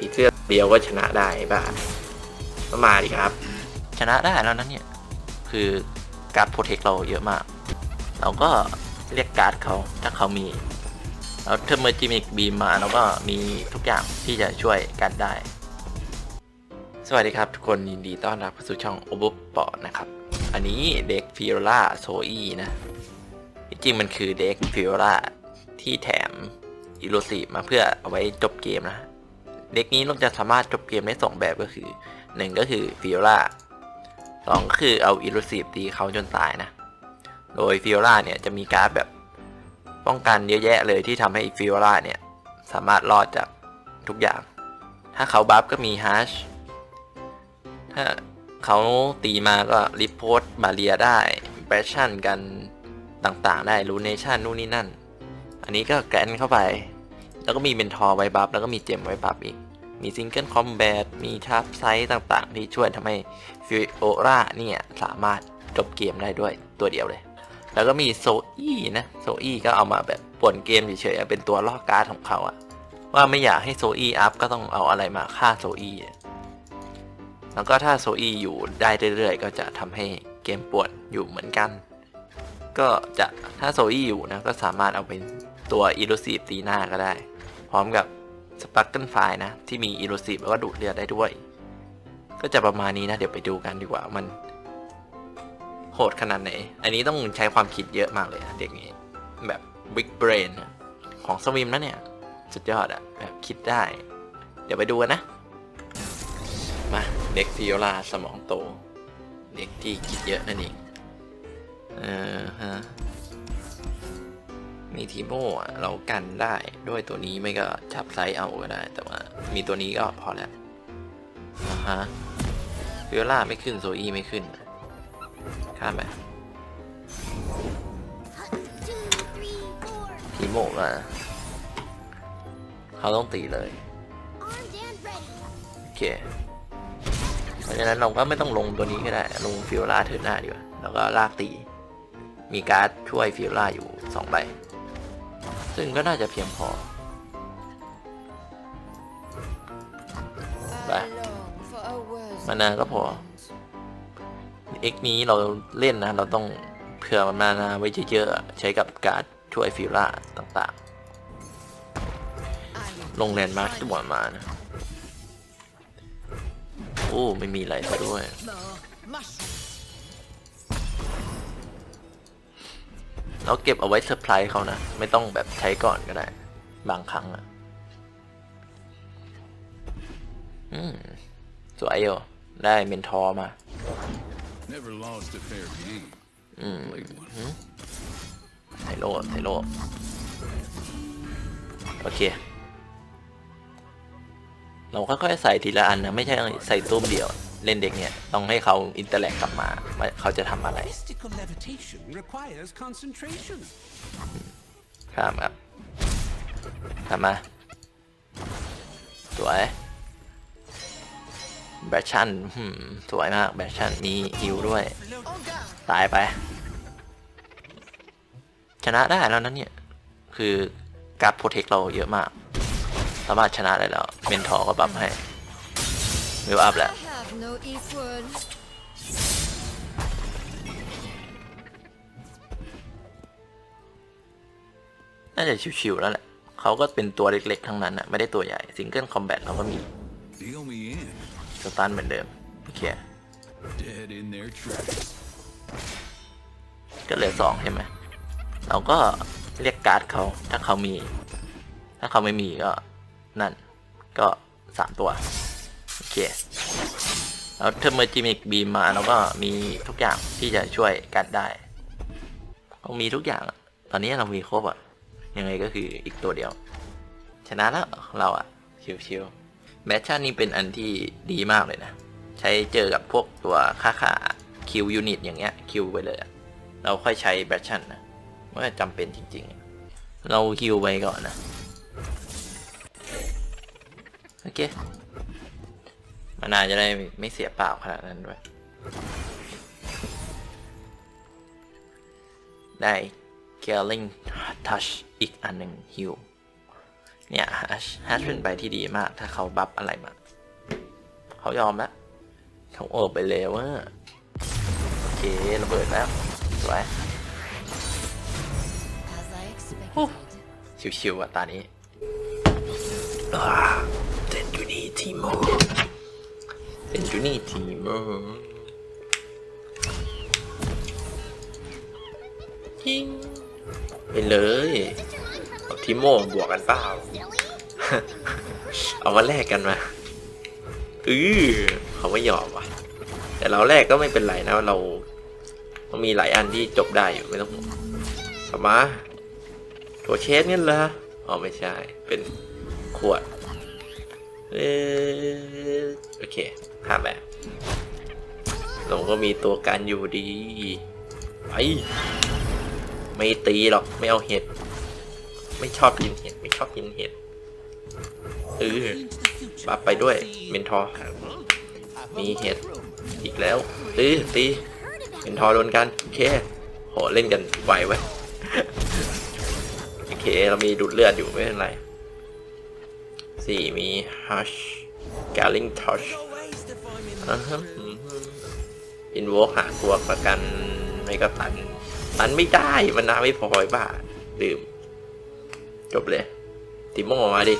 ผีเสื้อเดียวก็ชนะได้บ้าก็มาดิครับ ชนะได้แล้วนั้นเนี่ย คือการโปรเทคเราเยอะมาก เราก็เรียกการ์ดเขาถ้าเขามี แล้วเทอร์เมอร์จิมิกบีมมาเราก็มีทุกอย่างที่จะช่วยกันได้ สวัสดีครับ ทุกคนยินดีต้อนรับเข้าสู่ช่องโอบุปปอนะครับ อันนี้เด็กฟิโอล่าโซอีนะ จริงมันคือเด็กฟิโอล่าที่แถมอิโลซีมาเพื่อเอาไว้จบเกมนะ เด็กนี้เราจะสามารถจบเกมได้สองแบบก็คือหนึ่งก็คือฟิโอล่าสองก็คือเอาอิโลซีตีเขาจนตายนะ โดยฟิโอล่าเนี่ยจะมีการ์ดแบบป้องกันเยอะแยะเลยที่ทำให้ฟิโอล่าเนี่ยสามารถรอดจากทุกอย่าง ถ้าเขาบัฟก็มีฮัชถ้าเขาตีมาก็ริปโพสบาเรียได้แบชชั่นกันต่างๆ ได้รูเนชั่นนู่นนี่นั่น อันนี้ก็แกรนเข้าไป แล้วก็มีเมนทอร์ไว้บัฟแล้วก็มีเจมไว้บัฟอีก มีซิงเกิลคอมแบทมีชาร์ปไซส์ต่างๆ ที่ช่วยทำให้ฟิโอราเนี่ยสามารถจบเกมได้ด้วยตัวเดียวเลย แล้วก็มีโซอี้นะโซอี้ก็เอามาแบบป่วนเกมเฉยๆเป็นตัวล่อการ์ดของเขาอะว่าไม่อยากให้โซอี้อัพก็ต้องเอาอะไรมาฆ่าโซอี้แล้วก็ถ้าโซอีอยู่ได้เรื่อยๆ ก็จะทำให้เกมปวดอยู่เหมือนกัน ก็จะถ้าโซอีอยู่นะก็สามารถเอาเป็นตัวอีโ s ซีฟตีหน้าก็ได้ พร้อมกับสปักเกิลไฟนะ ที่มีอีโ s ซีฟแล้วก็ดูดเลือดได้ด้วย ก็จะประมาณนี้นะ เดี๋ยวไปดูกันดีกว่ามัน โหดขนาดไหน อันนี้ต้องใช้ความคิดเยอะมากเลยนะเด็กนี้ แบบ Big Brain นของสวิมนะเนี่ย สุดยอดอะแบบคิดได้ เดี๋ยวไปดูกันนะ มา เด็กฟิโอลาสมองโต เด็กที่คิดเยอะนั่นเอง มีทีโม่เรากันได้ด้วยตัวนี้ไม่ก็จับไซส์เอาก็ได้ แต่ว่ามีตัวนี้ก็พอแล้วอ่าฮะฟิโอลาไม่ขึ้นโซอีไม่ขึ้น ข้ามไปทีโม่มา เขาต้องตีเลย โอเค เพราะฉะนั้นเราก็ไม่ต้องลงตัวนี้ก็ได้ ลงฟิโอล่าเทิร์นหน้าดีกว่า แล้วก็ลากตี มีการ์ดช่วยฟิโอล่าอยู่สองใบ ซึ่งก็น่าจะเพียงพอไปมานาก็พอเอ็กนี้เราเล่นนะ เราต้องเผื่อมานาไว้เยอะๆ ใช้กับการ์ดช่วยฟิโอล่าต่างๆ ลงแลนด์มาร์คตัวมานะ โอ้ ไม่มีอะไรซะด้วย เราเก็บเอาไว้เซอร์ไพรส์เขานะ ไม่ต้องแบบใช้ก่อนก็ได้ บางครั้งอะอืมสวยอยู่ได้เมนทอร์มา Never lost a fair game. อืม Played one. ไทโร่ไทโร่โอเค เราค่อยๆใส่ทีละอันนะ ไม่ใช่ใส่ตุ้มเดียว เล่นเด็กเนี่ยต้องให้เขาอินเตอร์แลกกลับมาว่าเขาจะทำอะไร Mystical levitation requires concentration. ข้ามครับข้ามมาสวยแบชชั่นหืมสวยมากแบชชั่นมีฮิวด้วย ตายไป ชนะได้แล้วนั้นเนี่ย คือการ์ดโปรเทคเราเยอะมาก สามารถชนะได้แล้ว เมนทอร์ก็บัฟให้เวลอัพแล้ว I have no equal. น่าจะชิวๆแล้วแหละ เขาก็เป็นตัวเล็กๆ ทั้งนั้นอะไม่ได้ตัวใหญ่ซิงเกิลคอมแบทเราก็มี Deal me in. สตันเหมือนเดิมโอเค Dead in their tracks. ก็เหลือสองใช่ไหม เราก็เรียกการ์ดเขา ถ้าเขามี ถ้าเขาไม่มีก็ นั่น ก็สามตัว โอเค แล้วเทอร์เมอร์จิมิกบีมมาเราก็มีทุกอย่างที่จะช่วยกันได้เรามีทุกอย่าง ตอนนี้เรามีครบอะยังไงก็คืออีกตัวเดียว ชนะแล้วเราอะชิวๆแมชชั่นนี้เป็นอันที่ดีมากเลยนะ ใช้เจอกับพวกตัวค่าขาคิวยูนิตอย่างเงี้ยคิวไปเลย เราค่อยใช้แบชชั่นนะเมื่อจำเป็นจริงๆ เราคิวไปก่อนนะ โอเค มานานจะได้ไม่เสียเปล่าขนาดนั้นด้วย ได้ Killing Touch อีกอันหนึ่งฮิวเนี่ยฮัชฮัชเป็นใบที่ดีมาก ถ้าเขาบัฟอะไรมา เขายอมแล้วเขาโอบไปเลยว่าโอเคระเบิดแล้วสวย As I expected. ชิวๆอะตานี้อ่าเซนจูนี่ทีโม เซนจูนี่ทีโมยิงไปเลยเอาทีโม่บวกกันเปล่า เอามาแลกกันมาอือเขาไม่ยอมว่ะ แต่เราแลกก็ไม่เป็นไรนะเราเรามีหลายอันที่จบได้อยู่ไม่ต้องห่วงมาตัวเชสเนี่ยเหรออ๋อไม่ใช่เป็นขวด โอเคข้ามไปเราก็มีตัวการอยู่ดีไปไม่ตีหรอก ไม่เอาเห็ด ไม่ชอบกินเห็ด ไม่ชอบกินเห็ดเออบัฟไปด้วย เมนทอร์มีเห็ด อีกแล้วตีตีเมนทอร์โดนกัน โอเคโหเล่นกันไหวไว้โอเค เรามีดูดเลือดอยู่ไม่เป็นไร สี่มีฮัชกาลิงทอชอินโวหาตัวประกันไม่ก็ตัน ตันไม่ได้มันนาไม่พอไอ้บ้าดื่ม จบเลย ติโมมาดิ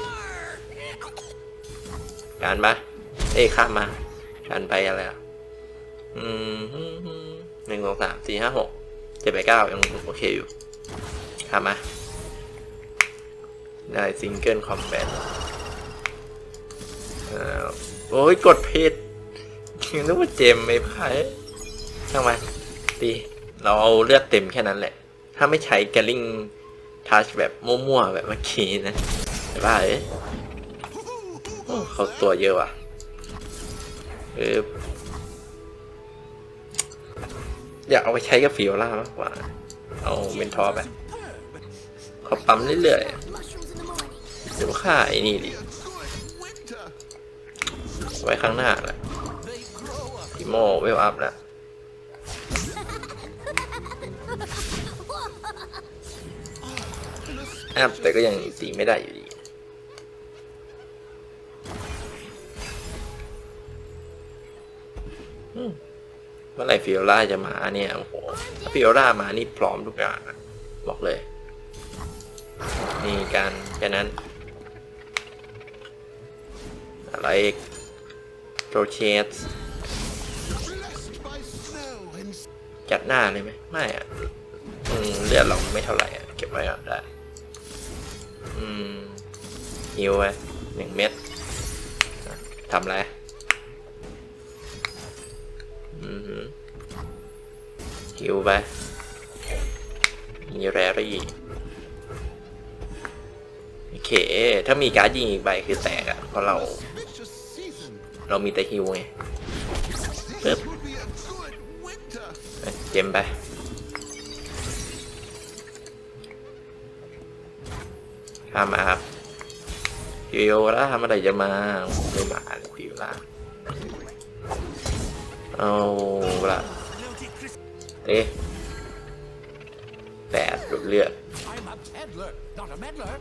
การปะเอ้ยข้ามมา การไปอะไรอะอืมหนึ่งสองสามสี่ห้าหกเจ็ดแปดเก้ายังโอเคอยู่ข้ามมา ได้ซิงเกิลคอมแบท โอ้ยกดผิดยังนึกว่าเจมไม่พายช่างมันดีเราเอาเลือดเต็มแค่นั้นแหละ ถ้าไม่ใช้แกลิงทัชแบบมั่วๆแบบเมื่อกี้นะแต่ว่าเอ้ยเขาตัวเยอะว่ะเอออยากเอาไปใช้กับฟิโอล่ามากกว่า เอาเมนทอร์ไปเขาปั๊มเรื่อยๆเดี๋ยวฆ่าไอ้นี่ดิ ไว้ข้างหน้าแหละทิโมเวลอัพแล้วอัพแต่ก็ยังตีไม่ได้อยู่ดีเมื่อไหร่ฟิโอล่าจะมาเนี่ยโอ้โหถ้าฟิโอล่ามานี่พร้อมทุกอย่างบอกเลย นี่การแค่นั้น อะไรอีก โปรเชสจัดหน้าเลยไหมไม่อะอืมเลือดเราไม่เท่าไหร่อะเก็บไว้ก่อนได้ อืมฮิวไว้หนึ่งเม็ดทำไรอือหือฮิวไปมีแรรี่โอเค ถ้ามีการ์ดยิงอีกใบคือแตกอะเพราะเรา เรามีแต่ฮิวไงปึ๊บเอ้ยเจมไปข้ามมาครับฟิวล่าเมื่อไหร่จะมาไม่มาเลยฟิวล่าเอาละเอ๊ะแปดดูดเลือด I'm a peddler, not a meddler.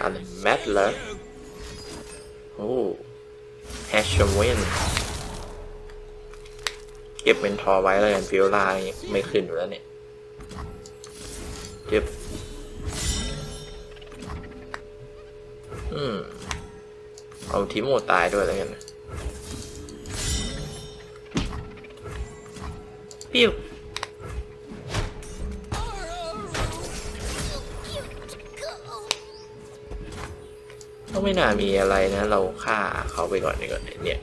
อันแมทเลอร์โอ้แฮ ชชเวนเก็บเมนทอไว้แล้วกันฟิวลาไม่ขึ้นอยู่แล้วเนี่ย เก็บ อืม เอาทีโมตายด้วยแล้วกันปิ้ว ก็ไม่น่ามีอะไรนะ เราฆ่าเขาไปก่อนดีกว่าเนี่ย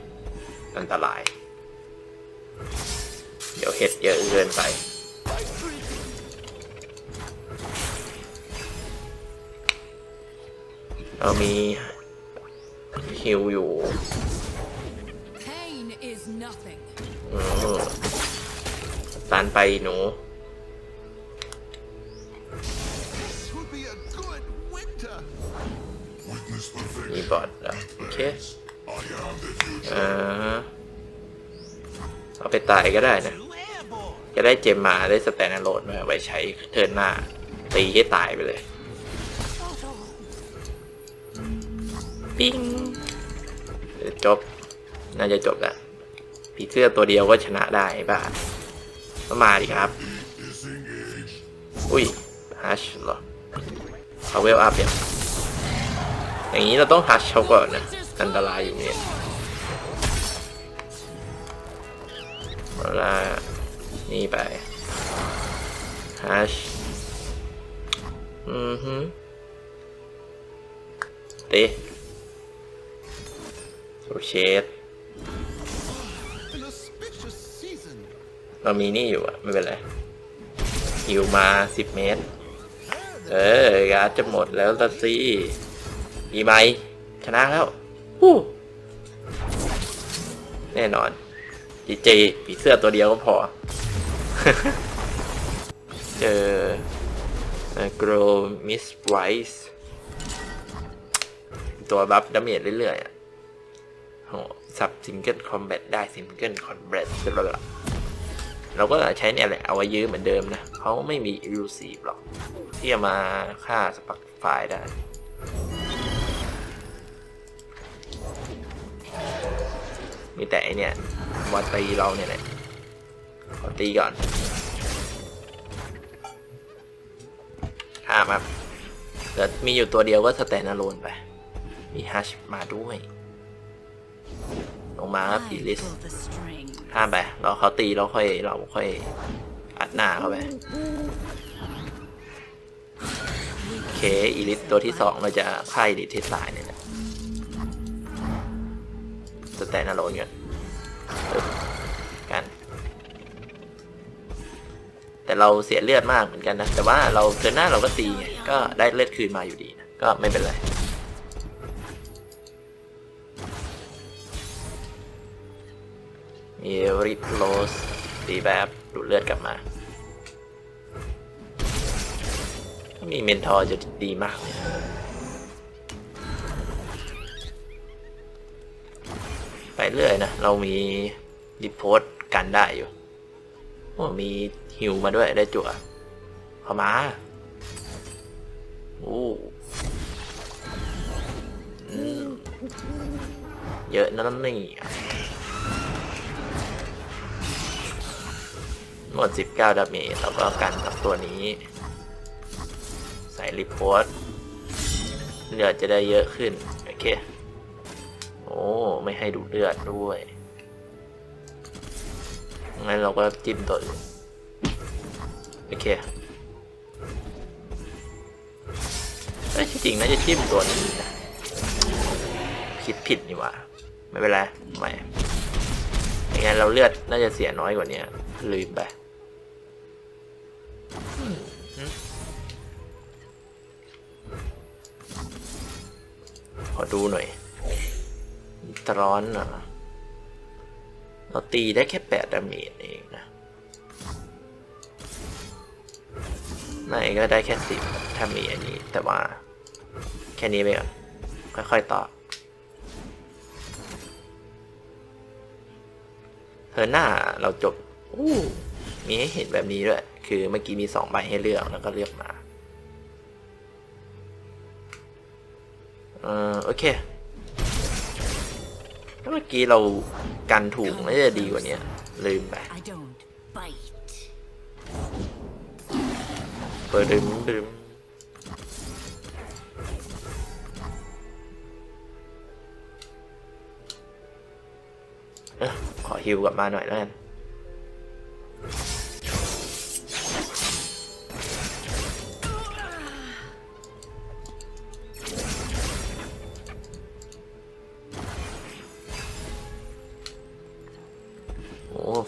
อันตราย เดี๋ยวเห็ดเยอะเกินไปเรามีฮิวอยู่ Pain is nothing. อืมตันไปหนู มีบอทเหรอโอเคอ่าเอาไปตายก็ได้นะ จะได้เจมมาได้สแตนโหลดมาไว้ใช้เทิร์นหน้า ตีให้ตายไปเลย ปิ้งจบ น่าจะจบแล้วผีเสื้อตัวเดียวก็ชนะได้บ้าก็มาดิครับ อุ้ยฮัชเหรอเขาเวลอัพยัง อย่างนี้เราต้องฮัชเขาก่อนนะ อันตรายอยู่เนี่ยเวลานี่ไปฮัชอือฮึเตะโอเชด An auspicious season. เรามีนี่อยู่อะไม่เป็นไรหิวมาสิบเมตร เออกาจะหมดแล้วละสิ มีไหมชนะแล้วฮู้แน่นอนจีจีผีเสื้อตัวเดียวก็พอ เจอโกรมิสไรส์ตัวบัฟดาเมจเรื่อยๆอะโหสับซิงเกิลคอมแบทได้ซิงเกิลคอมแบทแล้วล่ะเราก็ใช้เนี่ยแหละเอาไว้ยื้อเหมือนเดิมนะเขาไม่มี e l u s i v e หรอก ที่จะมาฆ่าสปักไฟล์ได้ มีแต่ไอเนี่ยมาตีเราเนี่ยแหละขอตีก่อนข้ามครับแต่มีอยู่ตัวเดียวก็สแตนอะโลนไป มีฮัชมาด้วย ลงมาครับพีลิส pull the string. ข้ามไปรอเขาตีแล้วค่อยเราค่อยอัดหน้าเข้าไป โอเคอีลิทตัวที่สองเราจะฆ่าอีลิทที่สายเนี่ยแหละ สแตนอะโลนกันปึ๊บกัน แต่เราเสียเลือดมากเหมือนกันนะ แต่ว่าเราเทินหน้าเราก็ตีไงก็ได้เลือดคืนมาอยู่ดีนะ ก็ไม่เป็นไรมีริปโลสตีแบบดูดเลือดกลับมาถ้ามีเมนทอร์จะดีมากเลย ไปเรื่อยนะ เรามีดิโพสกันได้อยู่โอ้มีฮิวมาด้วยได้จั่วเข้ามาโอ้เยอะนั่นนี่หมด 19 ดาเมจแล้วก็กันกับตัวนี้ ใส่รีโพอร์เลือดจะได้เยอะขึ้น โอเค ไม่ให้ดูเลือดด้วย งั้นเราก็จิ้มตัวอื่นโอเคเอ้ยที่จริงน่าจะจิ้มตัวนี้นะคิดผิดนี่หว่า ไม่เป็นไรใหม่ไม่งั้นเราเลือดน่าจะเสียน้อยกว่านี้ลืมไปขอดูหน่อย ตร้อนเหรอเราตีได้แค่แปดดาเมจเองนะไหนก็ได้แค่สิบถ้ามีอันนี้ แต่ว่า แค่นี้ไปก่อนค่อยๆต่อเธอหน้าเราจบอู้มีให้เห็นแบบนี้ด้วย คือเมื่อกี้มีสองใบให้เลือกแล้วก็เลือกมา เออโอเค มื่อกี้เรากันถูกน่าจะดีกว่านี้ลืมไป I don't bite. เปิดดึมดึมเอ้อขอฮิวกลับมาหน่อยแล้วกัน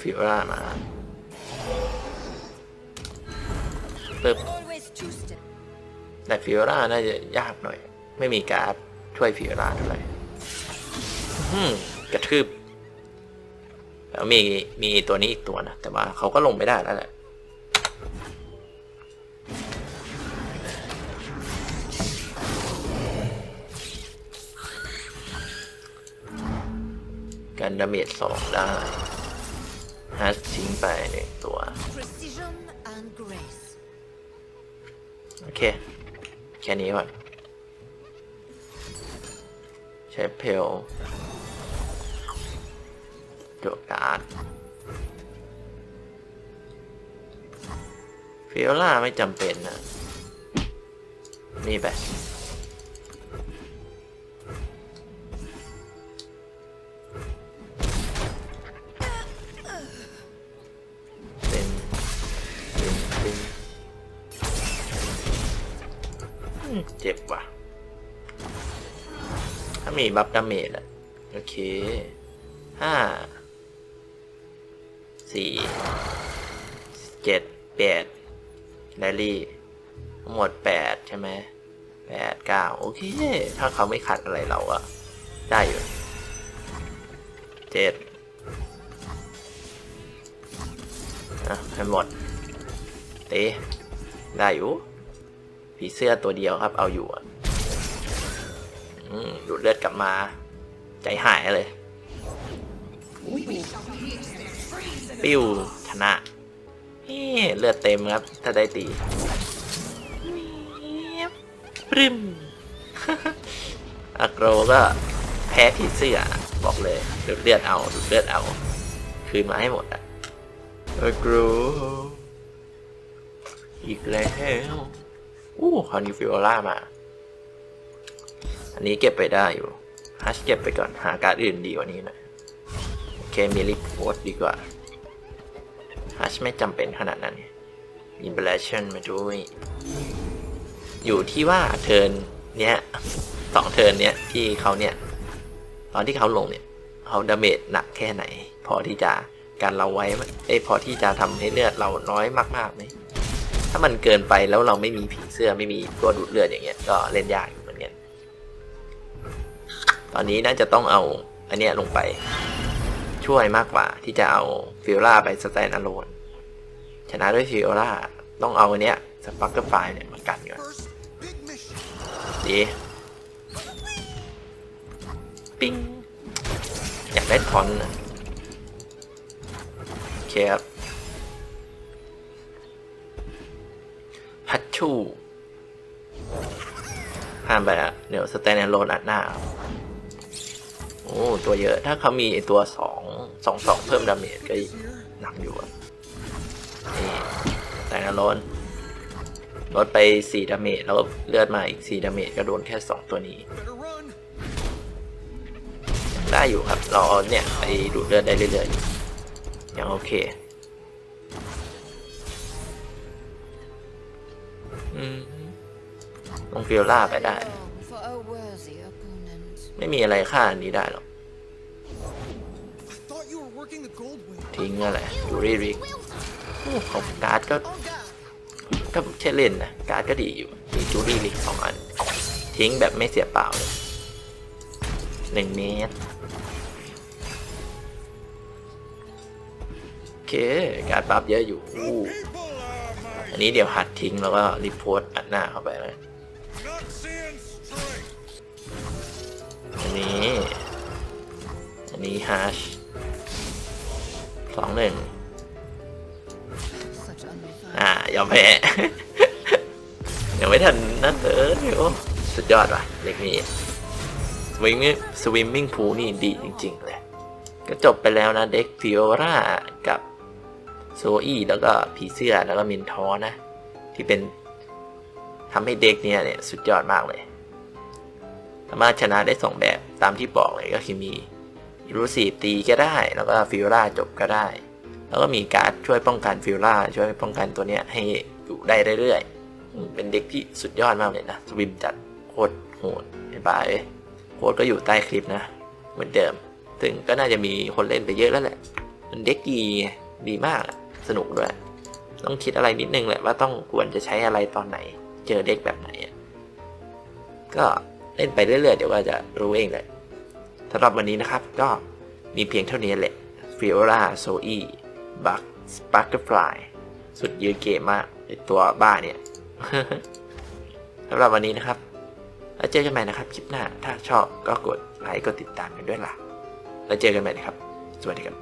ฟิโอรามาตึบแต่ฟิโอราน่าจะยากหน่อย ไม่มีการ์ดช่วยฟิโอราเท่าไหร่กระทืบแล้วมีมีตัวนี้อีกตัวนะ แต่ว่าเขาก็ลงไม่ได้แล้วแหละกันดาเมจสองได้ ฮัสทิ้งไปหนึ่งตัว Precision and grace. โอเค แค่นี้ก่อนช้เพลตัวการ์ดฟิโอล่าไม่จำเป็นนะนี่ไป บัฟดาเมจอะโอเคห้าสี่เจ็ดแปดไดรี่ทั้งหมดแปดใช่ไหมแปดเก้าโอเค ถ้าเขาไม่ขัดอะไรเราอะได้อยู่เจ็ดอะให้หมดเตะได้อยู่ผีเสื้อตัวเดียวครับเอาอยู่อะ ดูดเลือดกลับมา ใจหายเลย ปิ้ว ชนะเฮ้เลือดเต็มครับ ถ้าได้ตีปริมอโกรก็แพ้ผีเสื้อบอกเลยดูดเลือดเอาดูดเลือดเอา คืนมาให้หมดอะอโกรอีกแล้วอู้คราวนี้ฟิโอล่ามา อันนี้เก็บไปได้อยู่ฮัชเก็บไปก่อนหาการ์ดอื่นดีกว่านี้หนะโอเคมีลิโพสดีกว่าฮัชไม่จำเป็นขนาดนั้นมีเบลชั่นมาด้วย อยู่ที่ว่าเทิร์นเนี้ยสองเทิร์นเนี้ยที่เขาเนี่ย ตอนที่เขาลงเนี่ยเขาดาเมจหนักแค่ไหน พอที่จะการเราไว้ไหมเอ้พอที่จะทำให้เลือดเราน้อยมากๆไหมถ้ามันเกินไปแล้วเราไม่มีผีเสื้อไม่มีตัวดูดเลือดอย่างเงี้ยก็เล่นยากอยู่ ตอนนี้น่าจะต้องเอาอันเนี้ยลงไปช่วยมากกว่าที่จะเอาฟิโอล่าไปสแตนอะโลนชนะด้วยฟิโอล่าต้องเอาอันเนี้ยสปักเกอร์ไฟเนี่ยมากันก่อนดีปิ้งอยากได้ทอนนะโอเคครับฮัตชูผ่านไปแล้วเดี๋ยวสแตนอนโลนอัดหน้าเอา โอ้ตัวเยอะถ้าเขามีตัวสองสองสองเพิ่มดาเมจก็หนักอยู่อะนี่แตนแอนโลนลดไปสี่ดาเมจแล้วเลือดมาอีกสี่ดาเมจก็โดนแค่สองตัวนี้ได้อยู่ครับ เราเอเนี่ยไปดูดเลือดได้เรื่อยๆยังโอเคอืมลงฟิลล่าไปได้ ไม่มีอะไรฆ่าอันนี้ได้หรอก ทิ้งอะไรยูริริกของการ์ดก็ On guard. ก็ใช่เล่นนะการ์ดก็ดีอยู่ มีจูรี่ริกสองอัน ทิ้งแบบไม่เสียเปล่าเลยหนึ่งเมตรโอเค การ์ดบัฟเยอะอยู่อันนี้เดี๋ยวหัดทิ้งแล้วก็รีโพสต์อัดหน้าเข้าไปเลย นนี้อันนี้ฮัชสองหนึ่งอ่ายอมแพ้ยังไม่ทันนั่นเลยโอ้สุดยอดว่ะเด็กนี้สวิมมิ่งสวิมมิ่งพูนี่ดีจริง ๆ เลย ก็จบไปแล้วนะ เด็กฟิโอรากับโซอี้แล้วก็ผีเสื้อแล้วก็มินทอนะ ที่เป็นทำให้เด็กเนี่ยเนี่ย สุดยอดมากเลย สามารถชนะได้สองแบบตามที่บอกเลยก็คือมีรูสีตีก็ได้ แล้วก็ฟิโอราจบก็ได้ แล้วก็มีการ์ดช่วยป้องกันฟิลล่าช่วยป้องกันตัวเนี้ยให้อยู่ได้เรื่อยๆ เป็นเด็กที่สุดยอดมากเลยนะสวิมจัดโคตรโหดไอ้บายโค้ดก็อยู่ใต้คลิปนะ เหมือนเดิม ถึงก็น่าจะมีคนเล่นไปเยอะแล้วแหละ มันเด็กดีดีมากสนุกด้วย ต้องคิดอะไรนิดนึงแหละว่าต้องควรจะใช้อะไรตอนไหน เจอเด็กแบบไหนก็ เล่นไปเรื่อยๆ เดี๋ยวก็จะรู้เองแหละสำหรับวันนี้นะครับก็มีเพียงเท่านี้แหละฟิโอราโซอีบักสปาร์กฟลายสุดยืนเกมมากไอตัวบ้าเนี่ยสำหรับวันนี้นะครับแล้วเจอกันใหม่นะครับคลิปหน้าถ้าชอบก็กดไลค์กดติดตามกันด้วยล่ะ แล้วเจอกันใหม่นะครับ สวัสดีครับ